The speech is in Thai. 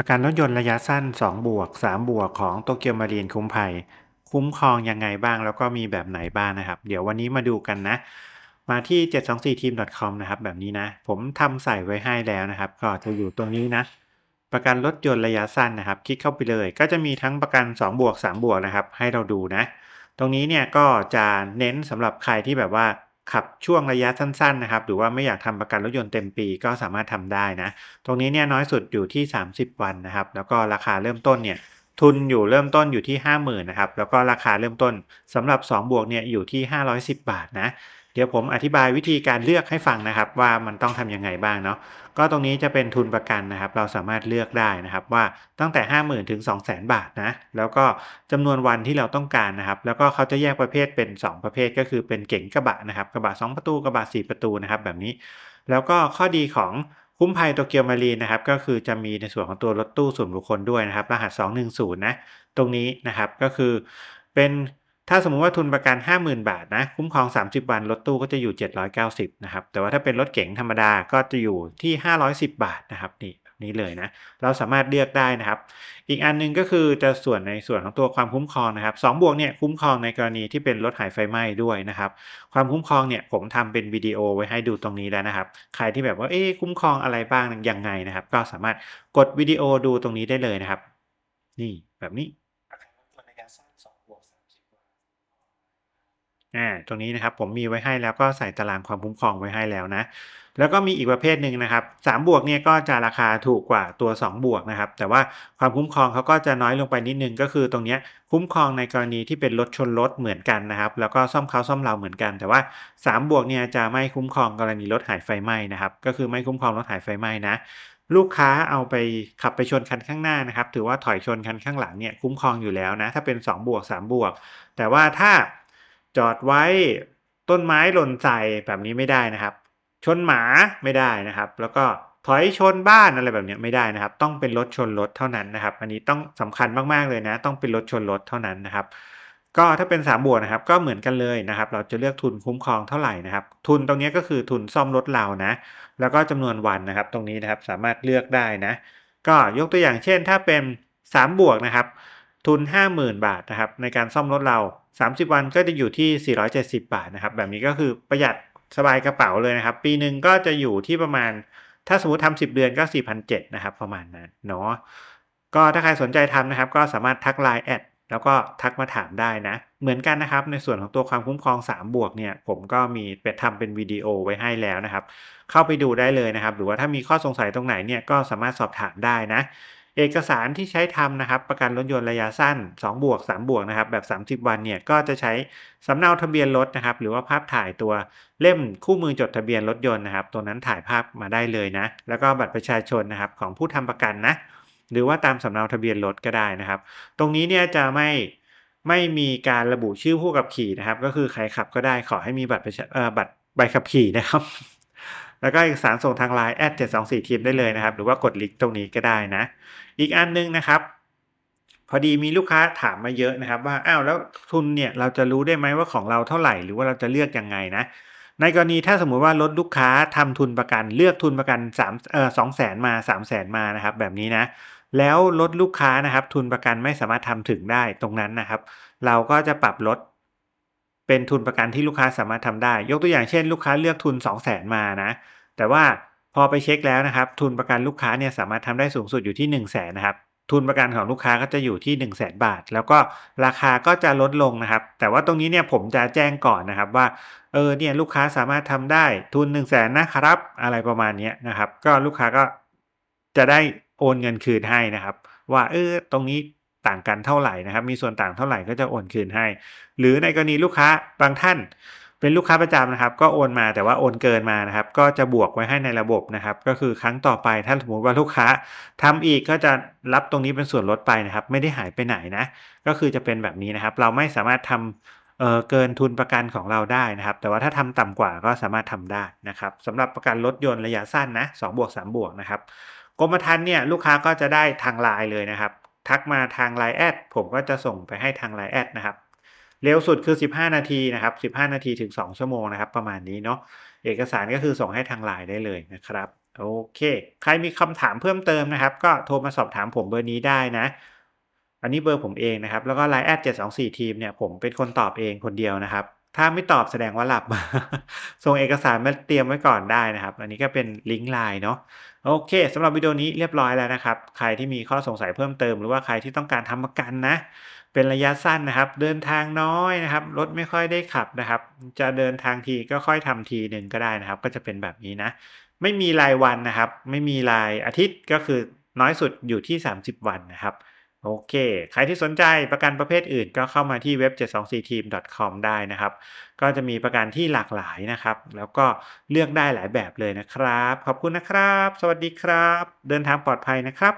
ประกันรถยนต์ระยะสั้น2บวก3บวกของโตเกียวมารีนคุ้มภัย คุ้มครองยังไงบ้างแล้วก็มีแบบไหนบ้างนะครับ เดี๋ยววันนี้มาดูกันนะ มาที่ 724team.com นะครับแบบนี้นะ ผมทำใส่ไว้ให้แล้วนะครับ ก็จะอยู่ตรงนี้นะ ประกันรถยนต์ระยะสั้นนะครับ คลิกเข้าไปเลย ก็จะมีทั้งประกัน2บวก3บวกนะครับ ให้เราดูนะ ตรงนี้เนี่ยก็จะเน้นสำหรับใครที่แบบว่า ขับช่วงระยะสั้นๆนะครับ หรือว่าไม่อยากทำประกันรถยนต์เต็มปีก็สามารถทำได้นะ ตรงนี้เนี่ยน้อยสุดอยู่ที่ 30 วันนะครับ แล้วก็ราคาเริ่มต้นเนี่ยทุนอยู่เริ่มต้นอยู่ที่ 50,000นะครับ แล้วก็ราคาเริ่มต้นสำหรับ 2 บวกเนี่ยอยู่ที่ 510 บาทนะ ดี๋ยวผมอธิบายวิธีการเลือกให้ฟังนะครับว่ามันต้องทำยังไงบ้างเนาะก็ตรงนี้จะเป็นทุนประกันนะครับ เราสามารถเลือกได้นะครับว่าตั้งแต่ 50,000 ถึง 200,000 บาทนะแล้วก็จำนวนวันที่เราต้องการนะครับ แล้วก็เขาจะแยกประเภทเป็น 2 ประเภทก็คือเป็นเก๋งกระบะนะครับกระบะ 2 ประตูกระบะ 4 ประตูนะครับแบบนี้ แล้วก็ข้อดีของคุ้มภัยโตเกียวมารีนนะครับก็คือจะมีในส่วนของตัวรถตู้ส่วนบุคคลด้วยนะครับ รหัส 210นะตรงนี้นะครับก็คือเป็น ถ้าสมมุติว่าทุนประกัน 50,000 บาทนะคุ้มครอง 30 วันรถตู้ก็จะอยู่ 790นะครับแต่ว่าถ้าเป็นรถเก๋งธรรมดาก็จะอยู่ที่ 510 บาทนะครับนี่นี้เลยนะเราสามารถเลือกได้นะครับ อีกอันหนึงก็คือจะส่วนในส่วนของตัวความคุ้มครองนะครับ2บวกเนี่ยคุ้มครองในกรณีที่เป็นรถหายไฟไหม้ด้วยนะครับ ความคุ้มครองเนี่ยผมทำเป็นวิดีโอไว้ให้ดูตรงนี้แล้วนะครับ ใครที่แบบว่าเอ๊คุ้มครองอะไรบ้างยังไงนะครับ ก็สามารถกดวิดีโอดูตรงนี้ได้เลยนะครับ นี่แบบนี้ ระยะสั้น2บวก30วัน อาตรงนี้นะครับผมมีไว้ให้แล้วก็ใส่ตารางความคุ้มครองไว้ให้แล้วนะ แล้วก็มีอีกประเภทหนึ่งนะครับ3บวกเนี่ยก็จะราคาถูกกว่าตัว2บวกนะครับ แต่ว่าความคุ้มครองเขาก็จะน้อยลงไปนิดนึงก็คือตรงนี้คุ้มครองในกรณีที่เป็นรถชนรถเหมือนกันนะครับ แล้วก็ซ่อมเขาซ่อมเราเหมือนกัน แต่ว่า3บวกเนี่ยจะไม่คุ้มครองกรณีรถหายไฟไหม้นะครับ ก็คือไม่คุ้มครองรถหายไฟไหม้นะลูกค้าเอาไปขับไปชนคันข้างหน้านะครับ ถือว่าถอยชนคันข้างหลังเนี่ยคุ้มครองอยู่แล้วนะ ถ้าเป็น 2 บวก 3 บวก แต่ว่าถ้า จอดไว้ต้นไม้หล่นใส่แบบนี้ไม่ได้นะครับ ชนหมาไม่ได้นะครับ แล้วก็ถอยชนบ้านอะไรแบบนี้ไม่ได้นะครับ ต้องเป็นรถชนรถเท่านั้นนะครับ อันนี้ต้องสำคัญมากๆเลยนะ ต้องเป็นรถชนรถเท่านั้นนะครับ ก็ถ้าเป็น3บวกนะครับ ก็เหมือนกันเลยนะครับ เราจะเลือกทุนคุ้มครองเท่าไหร่นะครับ ทุนตรงนี้ก็คือทุนซ่อมรถเรานะ แล้วก็จำนวนวันนะครับ ตรงนี้นะครับสามารถเลือกได้นะ ก็ยกตัวอย่างเช่น ถ้าเป็น3บวกนะครับ ทุน 50,000 บาทนะครับในการซ่อมรถเรา 30 วันก็จะอยู่ที่ 470 บาทนะครับ แบบนี้ก็คือประหยัดสบายกระเป๋าเลยนะครับ ปีหนึ่งก็จะอยู่ที่ประมาณ ถ้าสมมติทำ10 เดือนก็ 4,700นะครับ ประมาณนั้นเนาะก็ถ้าใครสนใจทำนะครับ ก็สามารถทัก Line แอดแล้วก็ทักมาถามได้นะ เหมือนกันนะครับ ในส่วนของตัวความคุ้มครอง 3 บวกเนี่ย ผมก็มีไปทำเป็นวิดีโอไว้ให้แล้วนะครับ เข้าไปดูได้เลยนะครับ หรือว่าถ้ามีข้อสงสัยตรงไหนเนี่ยก็สามารถสอบถามได้นะ เอกสารที่ใช้ทำนะครับ ประกันรถยนต์ระยะสั้น2บวก3บวกนะครับแบบ 30 วันเนี่ยก็จะใช้สำเนาทะเบียนรถนะครับ หรือว่าภาพถ่ายตัวเล่มคู่มือจดทะเบียนรถยนต์นะครับ ตัวนั้นถ่ายภาพมาได้เลยนะ แล้วก็บัตรประชาชนนะครับของผู้ทำประกันนะ หรือว่าตามสำเนาทะเบียนรถก็ได้นะครับ ตรงนี้เนี่ยจะไม่ไม่มีการระบุชื่อผู้ขับขี่นะครับ ก็คือใครขับก็ได้ขอให้มีบัตรบัตรใบขับขี่นะครับ แล้วก็เอกสารส่งทาง Line แอด724ทีมได้เลยนะครับ หรือว่ากดลิงก์ตรงนี้ก็ได้นะ อีกอันหนึงนะครับ พอดีมีลูกค้าถามมาเยอะนะครับ ว่าอ้าวแล้วทุนเนี่ยเราจะรู้ได้ไหมว่าของเราเท่าไหร่หรือว่าเราจะเลือกยังไงนะในกรณีถ้าสมมุติว่ารถลูกค้าทำทุนประกัน เลือกทุนประกัน3เอ่อ200,000มา300,000มานะครับ แบบนี้นะ แล้วรถลูกค้านะครับ ทุนประกันไม่สามารถทำถึงได้ตรงนั้นนะครับ เราก็จะปรับลด เป็นทุนประกันที่ลูกค้าสามารถทำได้ ยกตัวอย่างเช่น ลูกค้าเลือกทุน 200,000มานะ แต่ว่าพอไปเช็คแล้วนะครับ ทุนประกันลูกค้าเนี่ยสามารถทำได้สูงสุดอยู่ที่ 100,000นะครับ ทุนประกันของลูกค้าก็จะอยู่ที่ 100,000บาท แล้วก็ราคาก็จะลดลงนะครับ แต่ว่าตรงนี้เนี่ยผมจะแจ้งก่อนนะครับว่า เออเนี่ยลูกค้าสามารถทำได้ทุน 100,000นะครับ อะไรประมาณนี้นะครับ ก็ลูกค้าก็จะได้โอนเงินคืนให้นะครับ ว่าเออตรงนี้ ต่างกันเท่าไหร่นะครับ มีส่วนต่างเท่าไหร่ก็จะโอนคืนให้ หรือในกรณีลูกค้าบางท่าน เป็นลูกค้าประจำนะครับ ก็โอนมาแต่ว่าโอนเกินมานะครับ ก็จะบวกไว้ให้ในระบบนะครับ ก็คือครั้งต่อไปถ้าสมมติว่าลูกค้าทำอีกก็จะรับตรงนี้เป็นส่วนลดไปนะครับ ไม่ได้หายไปไหนนะ ก็คือจะเป็นแบบนี้นะครับ เราไม่สามารถทำเเกินทุนประกันของเราได้นะครับ แต่ว่าถ้าทำต่ำกว่าก็สามารถทำได้นะครับสำหรับประกันรถยนต์ระยะสั้นนะ2บวก3บวกนะครับกรมธรรม์เนี่ยลูกค้าก็จะได้ทางไลน์เลยนะครับ ทักมาทาง Line แอดผมก็จะส่งไปให้ทาง Line แอดนะครับเร็วสุดคือ 15 นาทีนะครับ 15 นาทีถึง 2 ชั่วโมงนะครับ ประมาณนี้เนาะเอกสารก็คือส่งให้ทาง Line ได้เลยนะครับโอเค ใครมีคำถามเพิ่มเติมนะครับ ก็โทรมาสอบถามผมเบอร์นี้ได้นะ อันนี้เบอร์ผมเองนะครับ แล้วก็ line แอด724ทีมเนี่ยผมเป็นคนตอบเองคนเดียวนะครับ ถ้าไม่ตอบแสดงว่าหลับ ส่งเอกสารมาเตรียมไว้ก่อนได้นะครับ อันนี้ก็เป็นลิงก์ไลน์เนาะโอเคสำหรับวิดีโอนี้เรียบร้อยแล้วนะครับ ใครที่มีข้อสงสัยเพิ่มเติม หรือว่าใครที่ต้องการทำประกันนะ เป็นระยะสั้นนะครับ เดินทางน้อยนะครับรถไม่ค่อยได้ขับนะครับ จะเดินทางทีก็ค่อยทำทีหนึ่งก็ได้นะครับ ก็จะเป็นแบบนี้นะ ไม่มีรายวันนะครับ ไม่มีรายอาทิตย์ก็คือน้อยสุดอยู่ที่ 30 วันนะครับ โอเค ใครที่สนใจประกันประเภทอื่นก็เข้ามาที่เว็บ 724team.com ได้นะครับ ก็จะมีประกันที่หลากหลายนะครับ แล้วก็เลือกได้หลายแบบเลยนะครับ ขอบคุณนะครับ สวัสดีครับ เดินทางปลอดภัยนะครับ